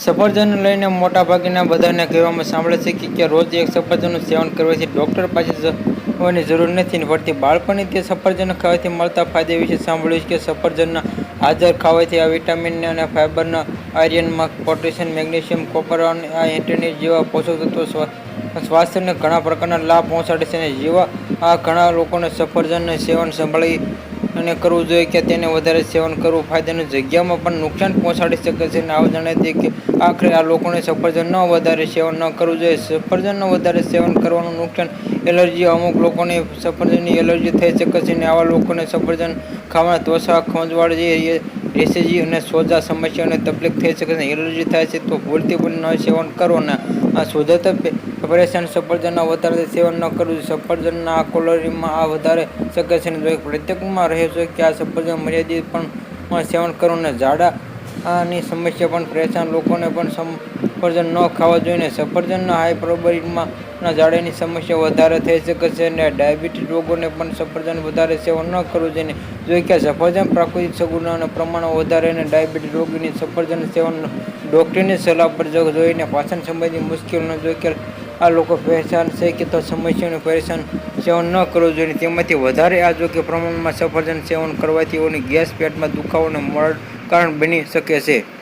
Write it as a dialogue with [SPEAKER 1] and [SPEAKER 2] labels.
[SPEAKER 1] સફરજન લઈને મોટાભાગેના બધાને કહેવામાં સાંભળે છે કે કે રોજ એક સફરજનનું સેવન કરવાથી ડૉક્ટર પાસે જવાની જરૂર નથી પડતી બાળપણની તે સફરજન ખાવાથી મળતા ફાયદા વિશે સાંભળ્યું છે કે સફરજનના હાજર ખાવાથી આ વિટામિન અને ફાઇબરના આયર્નમાં પોટેશિયમ, મેગ્નેશિયમ, કોપર અને આ એન્ટીની જેવા પોષક તત્વો સ્વા- સ્વાસ્થ્યને ઘણા પ્રકારના લાભ પહોંચાડે છે અને જેવા આ ઘણા લોકોને સફરજનનું સેવન સંભાળી અને કરવું જોઈએ કે તેને વધારે સેવન કરવું. ફાયદાની જગ્યામાં પણ નુકસાન પહોંચાડી શકે છે અને આવું જણાવી દઈએ કે આખરે આ લોકોને સફરજન ન વધારે સેવન ન કરવું જોઈએ. સફરજનનું વધારે સેવન કરવાનું નુકસાન એલર્જી, અમુક લોકોને સફરજનની એલર્જી થઈ શકે છે અને આવા લોકોને સફરજન ખાવાના ત્વચા, ખંજવાળ રેસેજી અને સોજા, સમસ્યાઓને તકલીફ થઈ શકે છે એલર્જી થાય છે તો ભૂલથી પણ ન સેવન કરો ને આ શોધાતા પરેશાન સફરજનના વધારે સેવન ન કરવું સફરજનના કોલોરીમાં આ વધારે શકે છે પ્રત્યેકમાં રહે છે કે આ સફરજન મર્યાદિત પણ સેવન કરવું ને ઝાડા આની સમસ્યા પણ પરેશાન લોકોને પણ સફરજન ન ખાવા જોઈએ સફરજનના હાઈ પ્રોબરીમાં ના સમસ્યા વધારે થઈ શકે છે અને ડાયાબિટીસ રોગોને પણ સફરજન વધારે સેવન ન કરવું જોઈએ જોઈએ કે સફરજન પ્રાકૃતિક સગુણોના પ્રમાણમાં વધારે અને ડાયાબિટીસ રોગની સફરજન સેવન ડૉક્ટરની સલાહ પર જોઈને પાચન સંબંધી મુશ્કેલીનો જોઈ આ લોકો પરેશાન છે કે તો સમસ્યાનું પરેશાન સેવન ન કરવું જોઈએ તેમાંથી વધારે આ જો કે પ્રમાણમાં સફરજન સેવન કરવાથી ઓની ગેસ પેટમાં દુખાવો અને મળ કારણ બની શકે છે.